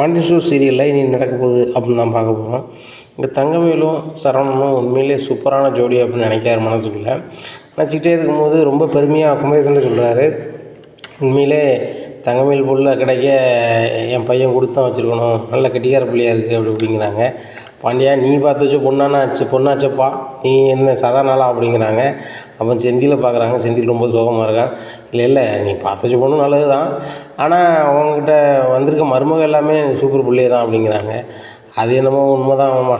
Pandi shoe சீரியலில் இனி நடக்க போகுது அப்படின்னு தான் பார்க்க போகிறோம் இங்கே தங்கவேலும் சரவணனும் உண்மையிலே சூப்பரான ஜோடி அப்படின்னு நினைக்காரு மனசுக்குள்ளே. நினச்சிக்கிட்டே இருக்கும்போது ரொம்ப பெருமையாக குமரேசன் சொல்கிறாரு உண்மையிலே தங்கமேல் புள்ள கிடைக்க என் பையன் கொடுத்தான் வச்சுருக்கணும். நல்ல கட்டிகார பிள்ளையாக இருக்குது அப்படி அப்படிங்கிறாங்க பாண்டியா நீ பார்த்து வச்ச பொண்ணானா ஆச்சு பொண்ணாச்சப்பா. நீ என்ன சாதாரணாளா அப்படிங்கிறாங்க. அப்போ செந்தியில் பார்க்குறாங்க செந்தில் ரொம்ப சோகமாக இருக்கான் இல்லை இல்லை நீ பார்த்து வச்ச நல்லது தான் ஆனால் அவங்ககிட்ட வந்திருக்க மருமக எல்லாமே சூப்பர் பிள்ளைய தான் அப்படிங்கிறாங்க. அது என்னமோ உண்மை தான் ஆமாம்மா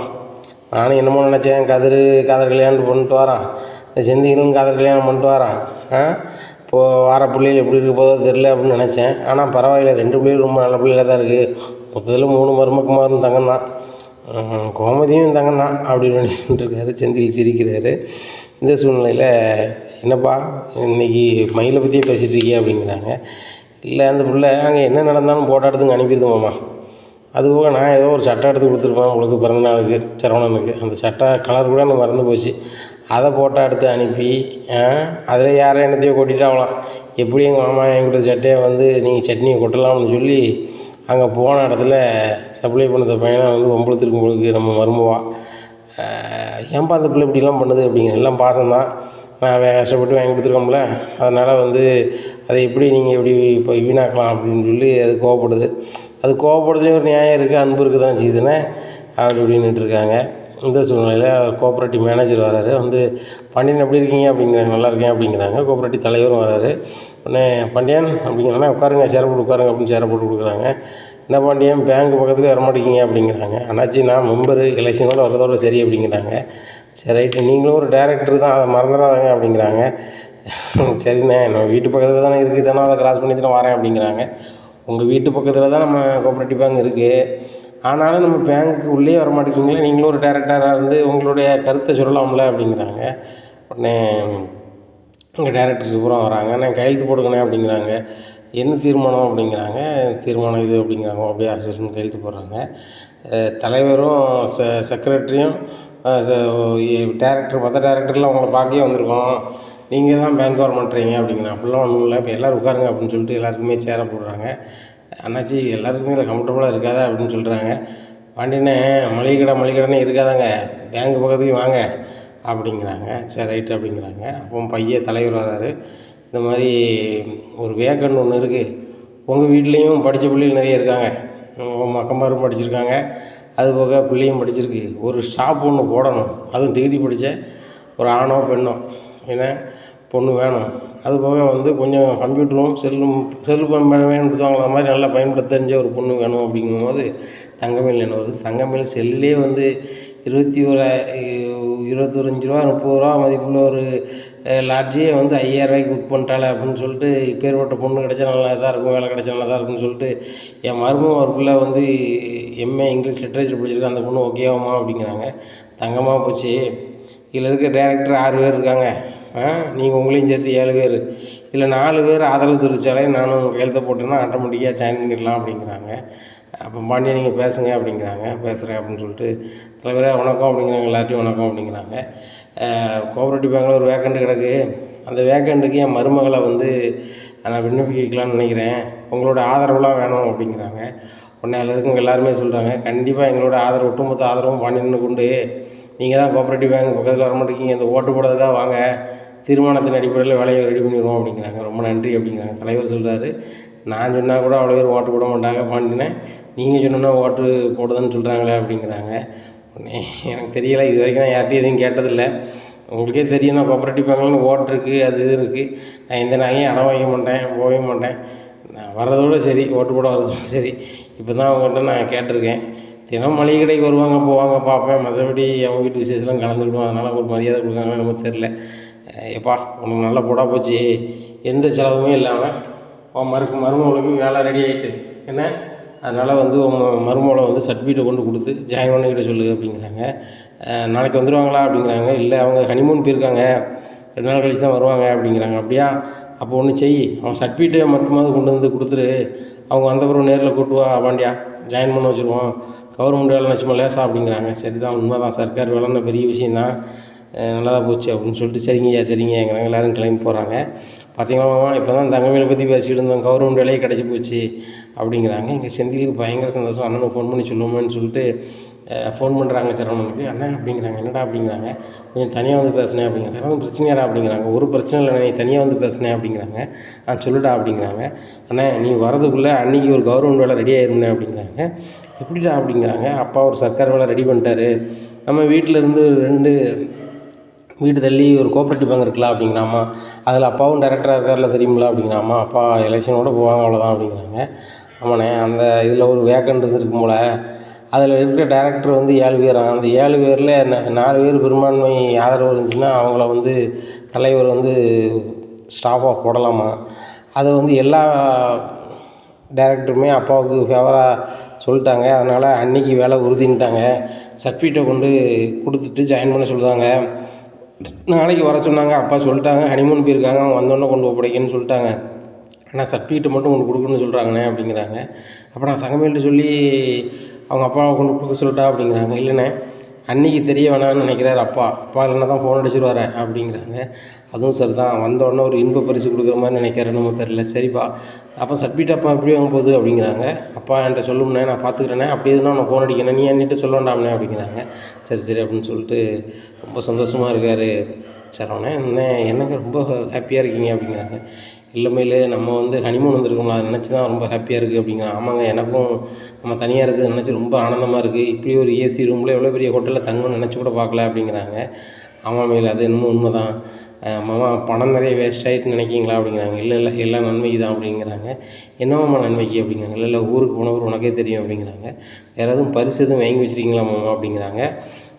நானும் என்னமோ நினச்சேன் கதிர் கதர் கல்யாணம் பண்ணிட்டு வரான். இந்த செந்திலும் கதர் கல்யாணம் பண்ணிட்டு வரான். ஆ? இப்போது வார பிள்ளைகள் எப்படி இருக்க போதோ தெரில அப்படின்னு நினச்சேன். ஆனால் பரவாயில்ல ரெண்டு பிள்ளைகள் ரொம்ப நல்ல பிள்ளைகளாக தான் இருக்குது மொத்தத்தில் மூணு மருமக்குமாரும் தங்கம் தான் கோமதியும் தங்கன்னா அப்படின்னு இருக்காரு செந்தில் சிரிக்கிறாரு. இந்த சூழ்நிலையில் என்னப்பா இன்னைக்கு மயிலை பற்றியே பேசிகிட்டு இருக்கியே அப்படிங்கிறாங்க. இல்லை அந்த பிள்ளை அங்கே என்ன நடந்தாலும் போட்டோ எடுத்துங்க அனுப்பிடுது அதுபோக நான் ஏதோ ஒரு சட்டை எடுத்து கொடுத்துருப்பேன் உங்களுக்கு பிறந்த நாளுக்கு சரவணனுக்கு. அந்த சட்டை கலர் கூட எனக்கு மறந்து போச்சு. அதை ஃபோட்டோ எடுத்து அனுப்பி அதில் யாரோ என்னத்தையோ கொட்டிட்டாங்களாம். எப்படி எங்கள் மாமா என்கிட்ட சட்டையை வந்து நீங்கள் சட்னியை கொட்டலாம்னு சொல்லி அங்கே போன இடத்துல சப்ளை பண்ணுற பையனை வந்து ஒம்பளத்திற்கு உங்களுக்கு நம்ம மருமவா. ஏன்பா அந்த பிள்ளை இப்படிலாம் பண்ணுது அப்படிங்கிற எல்லாம் பாசம்தான். நான் கஷ்டப்பட்டு வாங்கி கொடுத்துருக்கோம்ல. அதனால் வந்து அதை எப்படி நீங்கள் எப்படி இப்போ வீணாக்கலாம் அப்படின்னு சொல்லி அது கோவப்படுது. அது கோவப்படுறதுலேயும் ஒரு நியாயம் இருக்குது அன்பு இருக்குது தான் செய்யுதுன்னு அப்படி இப்படின்னுட்டு இருக்காங்க. இந்த சூழ்நிலையில் கோஆப்ரேட்டிவ் மேனேஜர் வராரு. வந்து பாண்டியன் எப்படி இருக்கீங்க? அப்படிங்கிறாங்க நல்லா இருக்கேன் அப்படிங்கிறாங்க. கோஆப்ரேட்டிவ் தலைவரும் வராரு. உடனே பாண்டியன் அப்படிங்கிறனா உட்காருங்க சேர போட்டு உட்காருங்க அப்படின்னு சேர போட்டு கொடுக்குறாங்க. என்ன பாண்டியன் பேங்க் பக்கத்துலேயே வரமாட்டேங்கிங்க அப்படிங்கிறாங்க. அண்ணாச்சி நான் மெம்பரு எலெக்ஷனோட வர்றதோட சரி அப்படிங்கிறாங்க. சரி ரைட்டு நீங்களும் ஒரு டேரக்டர் தான் அதை மறந்துடாதாங்க அப்படிங்கிறாங்க. சரிண்ணே நம்ம வீட்டு பக்கத்தில் தானே இருக்குது தானே அதை கிராஸ் பண்ணி தானே வரேன் அப்படிங்கிறாங்க. உங்கள் வீட்டு பக்கத்தில் தான் நம்ம கோஆப்ரேட்டிவ் பேங்க் இருக்குது ஆனாலும் நம்ம பேங்க்கு உள்ளே வர மாட்டேங்கிங்களே நீங்களும் ஒரு டேரக்டராக இருந்து உங்களுடைய கருத்தை சொல்லலாம்ல அப்படிங்கிறாங்க. உடனே இங்கே டேரக்டர்ஸ் பூரா வராங்க. நான் கையெழுத்து போடுங்கண்ணே அப்படிங்கிறாங்க. என்ன தீர்மானம் அப்படிங்கிறாங்க? தீர்மானம் இது அப்படிங்கிறாங்க. அப்படியே சரின்னு கையெழுத்து போடுறாங்க. தலைவரும் செ செக்ரட்டரியும் டேரக்டர் மற்ற டேரக்டர்லாம் உங்களை பார்க்கவே வந்திருக்கோம். நீங்கள் தான் பேங்க் வர பண்ணுறீங்க அப்படிங்கிறாங்க. அப்படிலாம் ஒன்றும் இல்லை. இப்போ எல்லோரும் உட்காருங்க அப்படின்னு சொல்லிட்டு எல்லாருக்குமே சேர போடுறாங்க. அண்ணாச்சி எல்லாருக்குமே இதில் கம்ஃபர்டபுளாக இருக்காதா அப்படின்னு சொல்கிறாங்க பாண்டியனே மளிகை கடை மளிகை கடைனே இருக்காதாங்க. பேங்க் பக்கத்துக்கு வாங்க அப்படிங்கிறாங்க. சரி ரைட்டு அப்படிங்கிறாங்க. அப்போ பையன் தலைவர் வராரு இந்த மாதிரி ஒரு வேக்கண்ட் ஒன்று இருக்குது உங்கள் வீட்லேயும் படித்த பிள்ளைகள் நிறைய இருக்காங்க. உங்கள் மக்கமாரும் படிச்சிருக்காங்க. அது போக பிள்ளையும் படிச்சிருக்கு. ஒரு ஷாப் ஒன்று போடணும். அதுவும் டிகிரி படித்த ஒரு ஆணோ பெண்ணோ. ஏன்னா பொண்ணு வேணும். அது போக வந்து கொஞ்சம் கம்ப்யூட்டரும் செல்லும் செல்லு வேணும்னு மாதிரி நல்லா பயன்படுத்த தெரிஞ்ச ஒரு பொண்ணு வேணும் அப்படிங்கும்போது தங்கமேல் என்ன வருது. தங்கமேல் செல்லே வந்து இருபத்தி ஒரு இருபத்தொரஞ்சு ரூபா முப்பது ரூபா மதிப்புள்ள ஒரு லாட்ஜே வந்து ஐயாயிரரூவாய்க்கு புக் பண்ணிட்டாளே அப்படின்னு சொல்லிட்டு இப்பேற்பட்ட பொண்ணு கிடச்சா நல்லா தான் இருக்கும் வேலை கிடச்சா நல்லா தான் இருக்கும்னு சொல்லிட்டு என் மருமகன் ஒரு பிள்ளை வந்து எம்ஏ இங்கிலீஷ் லிட்ரேச்சர் பிடிச்சிருக்கு அந்த பொண்ணு ஓகே ஆகுமா அப்படிங்கிறாங்க. தங்கமாக போச்சு. இதில் இருக்க டேரக்டர் ஆறு பேர் இருக்காங்க. நீங்கள் உங்களையும் சேர்த்து ஏழு பேர். இதில் நாலு பேர் ஆதரவு தெரிவித்தாலே நானும் கையெழுத்த போட்டேன்னா ஆட்டோமேட்டிக்காக ஜாயின் பண்ணிடலாம் அப்படிங்கிறாங்க. அப்போ பாண்டியன் நீங்கள் பேசுங்க அப்படிங்கிறாங்க. பேசுகிறேன் அப்படின்னு சொல்லிட்டு தலைவரே வணக்கம் அப்படிங்கிறாங்க எல்லாத்தையும் வணக்கம் அப்படிங்கிறாங்க. கோஆப்ரேட்டிவ் பேங்கில் ஒரு வேக்கண்ட்டு கிடக்கு. அந்த வேக்கண்ட்டுக்கு என் மருமகளை வந்து நான் விண்ணப்பிக்க வைக்கலான்னு நினைக்கிறேன். உங்களோட ஆதரவுலாம் வேணும் அப்படிங்கிறாங்க. உடனே அதில் இருக்கவங்க எல்லாருமே சொல்கிறாங்க கண்டிப்பாக எங்களோட ஆதரவு ஒட்டுமொத்த ஆதரவும் பாண்டியன்னு கொண்டு நீங்கள் தான் கோஆப்ரேட்டிவ் பேங்க் பக்கத்தில் வர மாட்டேங்கிங்க இந்த ஓட்டு போடுறதுக்காக வாங்க. தீர்மானத்தின் அடிப்படையில் வேலையை ரெடி பண்ணிடுவோம் அப்படிங்கிறாங்க. ரொம்ப நன்றி அப்படிங்கிறாங்க. தலைவர் சொல்கிறாரு நான் சொன்னால் கூட அவ்வளோ பேர் ஓட்டு போட மாட்டாங்க பாண்டினே நீங்கள் சொன்னோன்னா ஓட்டு போடுதுன்னு சொல்கிறாங்களே அப்படிங்கிறாங்க. எனக்கு தெரியலை இது வரைக்கும் நான் யார்கிட்டையும் எதுவும் கேட்டதில்லை. உங்களுக்கே தெரியும் நான் கோஆப்ரேட்டிவ் பேங்க்லாம் ஓட்டு இருக்குது அது இது இருக்குது நான் எந்த நாயும் அடம் வாங்க மாட்டேன் போகவே மாட்டேன். நான் வர்றதோடு சரி ஓட்டு போட வர்றதோட சரி. இப்போ தான் அவங்ககிட்ட நான் கேட்டிருக்கேன். தினம் மளிகை கடைக்கு வருவாங்க போவாங்க பார்ப்பேன். மற்றபடி அவங்க வீட்டு விசேஷத்துலாம் கலந்துக்கிடுவோம். அதனால் ஒரு மரியாதை கொடுக்காங்களோ நமக்கு தெரில எப்பா உனக்கு நல்லா போடா போச்சு. எந்த செலவுமே இல்லாமல் உன் மருமகளுக்கு வேலை ரெடி ஆகிட்டு என்ன? அதனால் வந்து உங்கள் மருமகளை வந்து சர்டிஃபிகேட்டை கொண்டு கொடுத்து ஜாயின் பண்ணிக்கிட்ட சொல்லு அப்படிங்கிறாங்க. நாளைக்கு வந்துடுவாங்களா அப்படிங்கிறாங்க. இல்லை அவங்க ஹனிமூன் போயிருக்காங்க. ரெண்டு நாள் கழிச்சு தான் வருவாங்க அப்படிங்கிறாங்க. அப்படியா? அப்போ ஒன்று செய். அவன் சர்டிஃபிகேட்டை மட்டுமாவது கொண்டு வந்து கொடுத்துரு. அவங்க வந்த நேரில் கூட்டு வா வாண்டியா? ஜாயின் பண்ண வச்சுருவோம். கவர்மெண்ட் வேலை நினச்சுமா லேசா அப்படிங்கிறாங்க. சரி தான் உண்மை தான் சர்க்கார் வேலைன்னு பெரிய விஷயந்தான் நல்லா தான் போச்சு அப்படின்னு சொல்லிட்டு சரிங்கய்யா சரிங்கய்யாங்கிறாங்க எல்லோரும் கிளம்பி போகிறாங்க பார்த்தீங்களா இப்போ தான் தங்கமயிலை பற்றி பேசிக்கிட்டு இருந்தோம். கவர்மெண்ட் வேலையே கிடச்சி போச்சு. அப்படிங்கிறாங்க. எங்கள் செந்திலுக்கு பயங்கர சந்தோஷம். அண்ணனுக்கு ஃபோன் பண்ணி சொல்லுவோமேன்னு சொல்லிட்டு ஃபோன் பண்ணுறாங்க சரவணனுக்கு. அண்ணன் அப்படிங்கிறாங்க. என்னடா அப்படிங்கிறாங்க? கொஞ்சம் தனியாக வந்து பேசினேன் அப்படிங்கிறாங்க. யாராவது எதுவும் பிரச்சனையாடா? அப்படிங்கிறாங்க. ஒரு பிரச்சனை இல்லை நீ தனியாக வந்து பேசினேன் அப்படிங்கிறாங்க. ஆ சொல்லுடா அப்படிங்கிறாங்க. அண்ணே நீ வரதுக்குள்ளே அன்றைக்கி ஒரு கவர்மெண்ட் வேலை ரெடி ஆயிருந்தேன் அப்படிங்கிறாங்க. எப்படிடா? அப்படிங்கிறாங்க. அப்பா ஒரு சர்க்கார் வேலை ரெடி பண்ணிட்டாரு. நம்ம வீட்டில் இருந்து ரெண்டு வீடு தள்ளி ஒரு கோஆப்ரேட்டிவ் பேங்க் இருக்கலாம் அப்படிங்கிறாம்மா அதில் அப்பாவும் டேரக்டராக இருக்கார்ல தெரியுங்களா அப்படிங்கிறாம்மா அப்பா எலெக்ஷனோட போவாங்க அவ்வளோதான் அப்படிங்கிறாங்க. ஆமாண்ணே அந்த இதில் ஒரு வேக்கண்ட் இருக்கும் போல். அதில் இருக்கிற டேரக்டர் வந்து ஏழு பேராம் அந்த ஏழு பேரில் ந நாலு பேர் பெரும்பான்மை ஆதரவு இருந்துச்சுன்னா அவங்கள வந்து தலைவர் வந்து ஸ்டாஃபாக போடலாமா? அதை வந்து எல்லா டேரக்டருமே அப்பாவுக்கு ஃபேவராக சொல்லிட்டாங்க. அதனால் அன்றைக்கி வேலை உறுதின்ட்டாங்க. சர்டிஃபிகேட்டை கொண்டு கொடுத்துட்டு ஜாயின் பண்ண சொல்லுதாங்க நாளைக்கு வர சொன்னாங்க. அப்பா சொல்லிட்டாங்க. ஹனிமூன் போயிருக்காங்க. அவங்க வந்தோடனே கொண்டு ஒப்படைக்கன்னு சொல்லிட்டாங்க. ஆனால் சர்டிஃபிகேட் மட்டும் கொண்டு கொடுக்கணும்னு சொல்கிறாங்கண்ணே அப்படிங்கிறாங்க. அப்போ நான் தங்கமேல்கிட்ட சொல்லி அவங்க அப்பாவை கொண்டு கொடுக்க சொல்லட்டா அப்படிங்கிறாங்க. இல்லைண்ணே அன்றைக்கி தெரிய வேணாம்னு நினைக்கிறாரு அப்பா. அப்பா இல்லைன்னா தான் ஃபோன் அடிச்சிருவாரு அப்படிங்கிறாங்க. அதுவும் சரி தான் வந்த உடனே ஒரு இன்ப பரிசு கொடுக்குற மாதிரி நினைக்கிறேன்னு தெரில சரிப்பா. அப்போ சர்டிஃபிகேட் அப்பா எப்படி வாங்க போகுது அப்படிங்கிறாங்க. அப்பா என்கிட்ட சொல்லும்ண்ணே நான் பார்த்துக்கிறேனே அப்படி எதுனா நான் ஃபோன் அடிக்கணும் நீ என்கிட்ட சொல்ல வேண்டாம்ண்ணே அப்படிங்கிறாங்க. சரி சரி அப்படின்னு சொல்லிட்டு ரொம்ப சந்தோஷமாக இருக்கார். சரவணே என்ன என்னங்க ரொம்ப ஹாப்பியாக இருக்கீங்க அப்படிங்கிறாங்க. இல்லமையிலே நம்ம வந்து ஹனிமூன் வந்திருக்கோம்ல அதை நினச்சி தான் ரொம்ப ஹாப்பியாக இருக்குது அப்படிங்கிறான் ஆமாங்க எனக்கும் நம்ம தனியாக இருக்கிறத நினச்சி ரொம்ப ஆனந்தமாக இருக்குது இப்படி ஒரு ஏசி ரூமில் எவ்வளோ பெரிய ஹோட்டலில் தங்கணும்னு நினச்சி கூட பார்க்கல அப்படிங்கிறாங்க. ஆமாம் மேல் அது இன்னமும் உண்மை தான் மாமா பணம் நிறைய வேஸ்ட் ஆகிட்டு நினைக்கிங்களா அப்படிங்கிறாங்க. இல்லை இல்லை எல்லாம் நன்மைக்கு தான் அப்படிங்கிறாங்க. என்னமாம்மா நன்மைக்கு அப்படிங்கிறாங்க? இல்லை இல்லை ஊருக்கு போனவர் உனக்கே தெரியும் அப்படிங்கிறாங்க. வேறு எதுவும் பரிசு எதுவும் வாங்கி வச்சிருக்கீங்களா மாமா அப்படிங்கிறாங்க.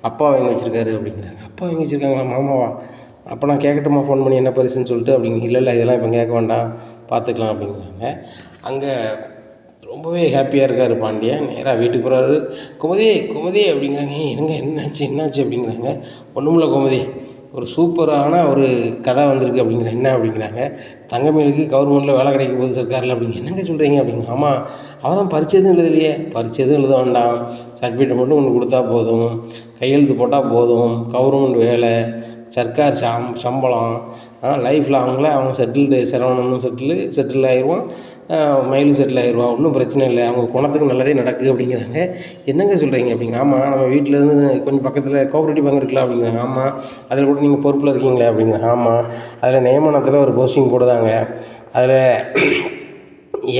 அப்பா வாங்கி வச்சுருக்காரு அப்படிங்கிறாங்க. அப்பா வாங்கி வச்சுருக்காங்களா மாமாவா? அப்போ நான் கேட்கட்டுமா ஃபோன் பண்ணி என்ன பரிசுன்னு சொல்லிட்டு அப்படிங்க இல்லை இல்லை இதெல்லாம் இப்போ கேட்க வேண்டாம் பார்த்துக்கலாம் அப்படிங்கிறாங்க. அங்கே ரொம்பவே ஹாப்பியாக இருக்கார் பாண்டியன். நேராக வீட்டுக்கு போகிறாரு குமதி குமதி அப்படிங்கிறாங்க. "ஏய், என்னங்க என்னாச்சு என்னாச்சு? அப்படிங்கிறாங்க. ஒன்றுமில்ல குமதி. ஒரு சூப்பரான ஒரு கதை வந்திருக்கு அப்படிங்கிற என்ன அப்படிங்கிறாங்க. தங்கமேலுக்கு கவர்மெண்ட்டில் வேலை கிடைக்க போகுது சர்க்காரில் அப்படிங்க என்னங்க சொல்கிறீங்க அப்படிங்க ஆமாம் அவள் தான் பரிச்சதும் எழுதலையே. பரிச்சதும் எதுவும் எழுத வேண்டாம். சர்டிஃபிகேட் மட்டும் ஒன்று கொடுத்தா போதும். கையெழுத்து போட்டால் போதும். கவர்மெண்ட் வேலை. சர்க்கார் சம் சம்பளம் லைஃப்பில் அவங்கள அவங்க செட்டில்டு சரவணனும் செட்டில் செட்டில் ஆயிடுவான் மயிலும் செட்டில் ஆயிடுவா ஒன்றும் பிரச்சனை இல்லை. அவங்க குணத்துக்கு நல்லதே நடக்குது அப்படிங்கிறாங்க. என்னங்க சொல்கிறீங்க அப்படிங்க? ஆமாம் நம்ம வீட்டில் இருந்து கொஞ்சம் பக்கத்தில் கோஆப்ரேட்டிவ் பேங்க் இருக்கலாம் அப்படிங்கிறாங்க ஆமாம் அதில் கூட நீங்கள் பொறுப்பில் இருக்கீங்களே அப்படிங்கிறாங்க ஆமாம் அதில் நியமனத்தில் ஒரு போஸ்டிங் போடுதாங்க. அதில்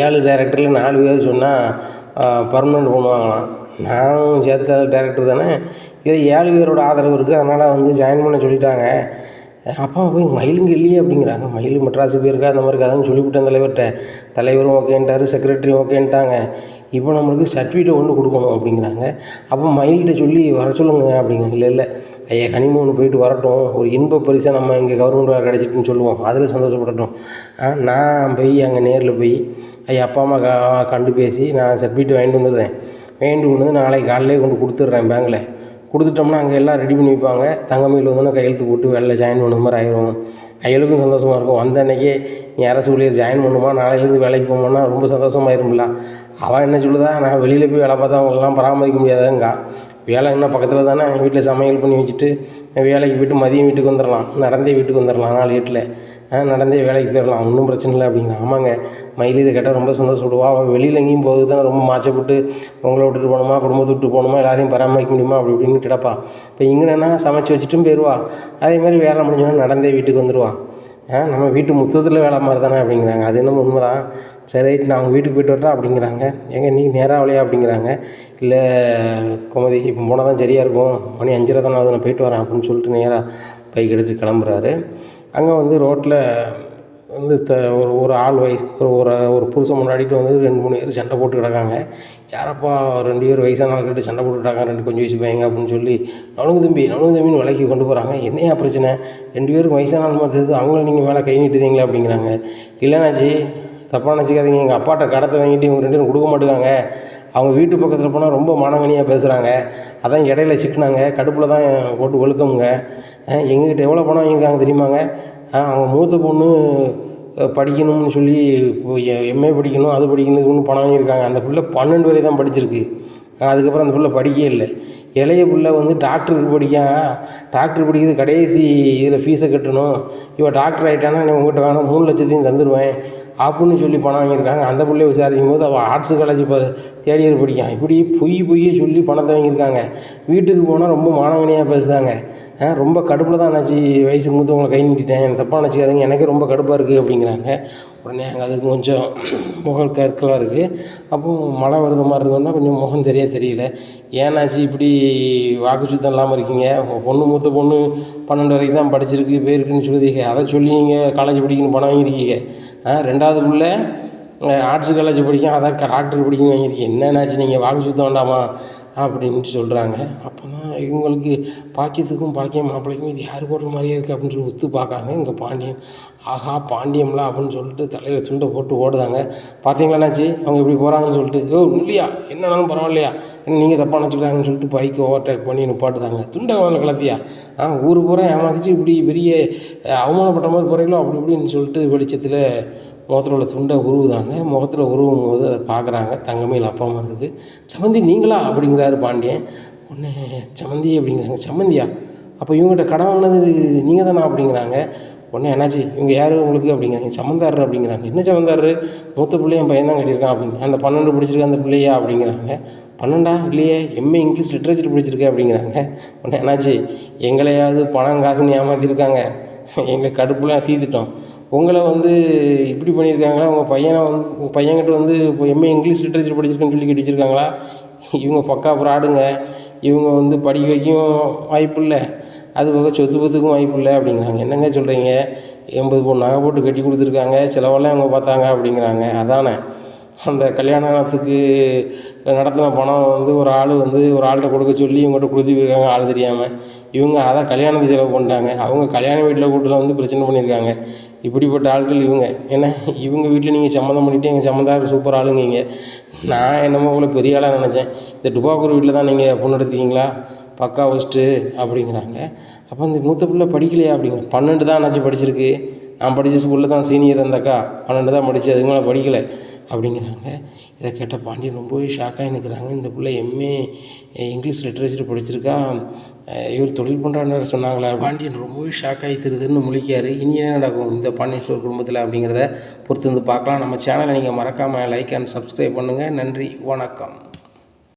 ஏழு டேரக்டரில் நாலு பேர் சொன்னால் பர்மனெண்ட் பண்ணுவாங்களாம் நானும் சேர்த்த டேரக்டர் தானே. இது ஏழு பேரோட ஆதரவு இருக்குது. அதனால் வந்து ஜாயின் பண்ண சொல்லிட்டாங்க. அப்பா போய் மயிலுங்க இல்லையே அப்படிங்கிறாங்க. மயில் மெட்ராஸு போயிருக்கா அந்த மாதிரி கதைன்னு சொல்லிவிட்டேன் தலைவர்கிட்ட. தலைவரும் ஓகேன்ட்டாரு செக்ரட்டரி ஓகேன்ட்டாங்க இப்போ நம்மளுக்கு சர்டிஃபிகேட் ஒன்று கொடுக்கணும் அப்படிங்கிறாங்க. அப்போ மயில்கிட்ட சொல்லி வர சொல்லுங்க அப்படிங்க. இல்லை இல்லை. ஐயா ஹனிமூன் போயிட்டு வரட்டும். ஒரு இன்ப பரிசாக நம்ம இங்கே கவர்மெண்ட் வேலை கிடச்சிட்டுன்னு சொல்லுவோம். அதில் சந்தோஷப்படட்டும். நான் போய் அங்கே நேரில் போய் ஐயா அப்பா அம்மா க கண்டு பேசி நான் சர்டிஃபிகேட் வாங்கிட்டு வந்துடுறேன். வாங்கிட்டு கொண்டு வந்து நாளைக்கு காலையிலே கொண்டு கொடுத்துட்றேன் பேங்கில் கொடுத்துட்டோம்னா அங்கே எல்லாம் ரெடி பண்ணி வைப்பாங்க. தங்கமயில் வந்தோன்னே கையெழுத்து போட்டு வெளில ஜாயின் பண்ண மாதிரி ஆயிரும். கையெழுக்கும் சந்தோஷமாக இருக்கும். வந்த அன்னைக்கே நீ அரசு ஊழியர் ஜாயின் பண்ணுமா? நாளையிலேருந்து வேலைக்கு போகணும்னா ரொம்ப சந்தோஷமாயிரும்ல அவள் என்ன சொல்லுதா? நான் வெளியில் போய் வேலை பார்த்தா அவங்களெல்லாம் பராமரிக்க முடியாதுங்கா. வேலை என்ன பக்கத்தில் தானே? வீட்டில் சமையல் பண்ணி வச்சுட்டு வேலைக்கு போயிட்டு மதியம் வீட்டுக்கு வந்துடலாம். நடந்தே வீட்டுக்கு வந்துடலாம். நாலு வீட்டில் நடந்தே வேலைக்கு போயிடலாம். ஒன்றும் பிரச்சனை இல்லை அப்படிங்கிறான் ஆமாங்க. மயில் இதை கேட்டால் ரொம்ப சந்தோஷப்படுவா. அவன் வெளியில் எங்கேயும் போகுது தான் ரொம்ப மாச்சப்பட்டு உங்களை விட்டுட்டு போகணுமா குடும்பத்தை விட்டு போகணுமா எல்லாரையும் பராமரிக்க முடியுமா? அப்படி இப்படின்னு கிடப்பா. இப்போ இங்கேனா சமைச்சு வச்சுட்டும் போயிடுவா அதே மாதிரி வேலை முடிஞ்சோன்னா நடந்தே வீட்டுக்கு வந்துடுவா நம்ம வீட்டு முத்தத்தில் வேலை மாதிரி தானே அப்படிங்கிறாங்க. அது என்னமோ உண்மை தான் சரி ரைட் நான் அவங்க வீட்டுக்கு போயிட்டு வரட்டா அப்படிங்கிறாங்க. ஏங்க நீ நேராக வலையா அப்படிங்கிறாங்க. இல்லை குமதி இப்போ போனால் தான் சரியாக இருக்கும். மணி அஞ்சரை தானே ஆகுது நான் போயிட்டு வரேன் அப்படின்னு சொல்லிட்டு நேராக பைக் எடுத்துட்டு கிளம்புறாரு. அங்கே வந்து ரோட்டில் வந்து த ஒரு ஒரு ஆள் வயசு ஒரு ஒரு ஒரு புருஷன் முன்னாடிட்டு வந்து ரெண்டு மூணு பேர் சண்டை போட்டு கிடக்காங்க. யாரப்பா ரெண்டு பேர் வயசான ஆள்கிட்ட சண்டை போட்டுட்டாங்க ரெண்டு கொஞ்சம் வயசு பையங்க அப்படின்னு சொல்லி நலுங்கு தம்பி நலுங்கு தம்பின்னு விலைக்கு கொண்டு போகிறாங்க என்னையா பிரச்சனை? ரெண்டு பேரும் வயசான ஆள் மாதிரி அவங்கள நீங்கள் மேலே கை நீட்டுதீங்களா அப்படிங்கிறாங்க. இல்லைனாச்சி தப்பாக நினச்சிக்காதீங்க. எங்கள் அப்பாட்ட கடத்தை வாங்கிட்டு இவங்க ரெண்டு பேரும் கொடுக்க மாட்டேங்காங்க அவங்க வீட்டு பக்கத்தில் போனால் ரொம்ப மனங்கனியாக பேசுகிறாங்க அதான் இடையில சிக்கினாங்க. கடுப்பில் தான் போட்டு ஒழுக்கமுங்க. எங்ககிட்ட எவ்வளோ பணம் வாங்கியிருக்காங்க தெரியுமாங்க? அவன் அவங்க மூத்த பொண்ணு படிக்கணும்னு சொல்லி எம்ஏ படிக்கணும் அது படிக்கணும்னு பணம் வாங்கியிருக்காங்க. அந்த பிள்ளை பன்னெண்டு வரை தான் படிச்சிருக்கு. அதுக்கப்புறம் அந்த பிள்ளை படிக்கவே இல்லை. இளைய பிள்ளை வந்து டாக்டருக்கு படிக்கா டாக்டர் படிக்கிறது கடைசி இதில் ஃபீஸை கட்டணும். இவன் டாக்டர் ஆகிட்டானா நீ உங்கள்கிட்ட வேணால் மூணு லட்சத்தையும் தந்துடுவேன் அப்படின்னு சொல்லி பணம் வாங்கியிருக்காங்க. அந்த பிள்ளைய விசாரிக்கும் போது அவள் ஆர்ட்ஸ் காலேஜ் இப்போ தேர்ட் இயர் படிக்கான். இப்படி பொய் பொய்யே சொல்லி பணத்தை வாங்கியிருக்காங்க. வீட்டுக்கு போனால் ரொம்ப மானவனியாக பேசுதாங்க ரொம்ப கடுப்பில் தான் என்னாச்சு வயசு மூத்தவங்களை கை நீட்டிட்டேன். எனக்கு தப்பாக நினச்சிக்காதீங்க. எனக்கு ரொம்ப கடுப்பாக இருக்குது அப்படிங்கிறாங்க. உடனே அங்கே அதுக்கு கொஞ்சம் முகம் கற்களாக இருக்குது அப்போ மழை வருது மாதிரி இருந்தோன்னா கொஞ்சம் முகம் சரியாக தெரியல. ஏன்னாச்சு இப்படி வாக்கு சுத்தம் இல்லாமல் இருக்கீங்க? உங்கள் பொண்ணு மூத்த பொண்ணு பன்னெண்டு வரைக்கும் தான் படிச்சிருக்கு பேருக்குன்னு சொல்லுதீங்க. அதை சொல்லி நீங்கள் காலேஜ் படிக்கணும் பணம் வாங்கியிருக்கீங்க. ஆ ரெண்டாவது பிள்ளை ஆர்ட்ஸ் காலேஜ் படிக்கும் அதான் டாக்டர் படிக்கணும் வாங்கியிருக்கீங்க. என்னென்னாச்சு நீங்கள் வாக்கு சுத்தம் வேண்டாமா? அப்படின்ட்டு சொல்கிறாங்க அப்போ தான் இவங்களுக்கு பாக்கியத்துக்கும் பாக்கியம் மாப்பிள்ளைக்கும் இது யார் போடுற மாதிரியே இருக்குது அப்படின்னு சொல்லி ஒத்து பார்க்காங்க. இங்கே பாண்டியன் ஆஹா பாண்டியம்லாம் அப்படின்னு சொல்லிட்டு தலையில் துண்டை போட்டு ஓடுதாங்க. பார்த்தீங்களாண்ணாச்சி அவங்க இப்படி போகிறாங்கன்னு சொல்லிட்டு ஓ இல்லையா? என்னன்னாலும் பரவாயில்லையா? என்ன நீங்கள் தப்பாக நினச்சிக்கிறாங்கன்னு சொல்லிட்டு பைக்கை ஓவர்டேக் பண்ணி நிப்பாட்டுதாங்க துண்டை முதல்ல கலத்தியா? ஆ ஊர் பூரா ஏமாற்றிட்டு இப்படி பெரிய அவமானப்பட்ட மாதிரி போகிறீங்களோ அப்படி இப்படின்னு சொல்லிட்டு வெளிச்சத்தில் முகத்தில் உள்ள துண்டை உருவுதாங்க. முகத்தில் உருவும் போது அதை பார்க்குறாங்க. தங்கமயில் அப்பா அம்மா இருக்குது. சமந்தி நீங்களா அப்படிங்கிறாரு பாண்டியன். உடனே சமந்தி அப்படிங்கிறாங்க. சமந்தியா? அப்போ இவங்ககிட்ட கடன் வாங்கினது நீங்கள் தானா அப்படிங்கிறாங்க. உடனே என்னாச்சு? இவங்க யார் உங்களுக்கு அப்படிங்கிறாங்க. சமந்தாரர் அப்படிங்கிறாங்க. என்ன சம்மந்தாரு மூத்த பிள்ளை என் பையன் தான் கட்டியிருக்கான் அப்படிங்க அந்த பன்னெண்டு படிச்சிருக்க அந்த பிள்ளையா அப்படிங்கிறாங்க. பன்னெண்டா? இல்லையே. எம்ஏ இங்கிலீஷ் லிட்ரேச்சர் பிடிச்சிருக்கே அப்படிங்கிறாங்க. உடனே என்னாச்சு? எங்களையாவது பணம் காசுன்னு ஏமாற்றிருக்காங்க எங்களை கடுப்புலாம் தீர்த்துட்டோம் உங்களை வந்து இப்படி பண்ணியிருக்காங்களா? உங்கள் பையனை வந்து உங்கள் பையன்கிட்ட வந்து இப்போ எம்ஏ இங்கிலீஷ் லிட்ரேச்சர் படிச்சிருக்கேன்னு சொல்லி கட்டி வச்சுருக்காங்களா இவங்க பக்கா ஃப்ராடுங்க இவங்க வந்து படிக்க வைக்கும் வாய்ப்பு இல்லை. அது போக சொத்து பத்துக்கும் வாய்ப்பு இல்லை அப்படிங்கிறாங்க. என்னங்க சொல்கிறீங்க எண்பது பொண்ணு நகை போட்டு கட்டி கொடுத்துருக்காங்க. செலவெல்லாம் அவங்க பார்த்தாங்க அப்படிங்கிறாங்க. அதானே? அந்த கல்யாணத்துக்கு நடத்தின பணம் வந்து ஒரு ஆள் வந்து ஒரு ஆள்கிட்ட கொடுக்க சொல்லி இவங்ககிட்ட கொடுத்துருக்காங்க ஆள் தெரியாமல் இவங்க அதான் கல்யாணத்துக்கு செலவு பண்ணிட்டாங்க. அவங்க கல்யாண வீட்டில் கூட்டில் வந்து பிரச்சனை பண்ணியிருக்காங்க. இப்படிப்பட்ட ஆட்கள் இவங்க. ஏன்னா இவங்க வீட்டில் நீங்கள் சம்மந்தம் பண்ணிவிட்டு எங்கள் சம்மந்தார் சூப்பர் ஆளுங்கீங்க நான் என்னமோ உங்களை பெரிய ஆளாக நினச்சேன். இந்த டுபாக்கூர் வீட்டில் தான் நீங்கள் பொண்ணு எடுத்துக்கீங்களா பக்கா ஃபஸ்ட்டு அப்படிங்கிறாங்க. அப்போ இந்த மூத்த பிள்ளை படிக்கலையா அப்படிங்க. பன்னெண்டு தான் ஆச்சு படிச்சிருக்கு. நான் படித்த ஸ்கூலில் தான் சீனியர் அந்த அக்கா. பன்னெண்டு தான் படித்து அதுக்கு மேலே படிக்கலை அப்படிங்கிறாங்க. இதை கேட்ட பாண்டியன் ரொம்பவே ஷாக்காக நிற்கிறாங்க இந்த பிள்ளை எம்ஏ இங்கிலீஷ் லிட்ரேச்சர் படிச்சிருக்கா. இவர் தொழில் பண்ணுறான்னு சொன்னாங்களா பாண்டியன் ரொம்பவே ஷாக் ஆகி திருதுன்னு முழிக்கார் இனி என்ன நடக்கும் இந்த பாண்டியன் ஸ்டோர் குடும்பத்தில் அப்படிங்கிறத பொறுத்து வந்து பார்க்கலாம். நம்ம சேனலை நீங்கள் மறக்காமல் லைக் அண்ட் சப்ஸ்கிரைப் பண்ணுங்கள் நன்றி வணக்கம்.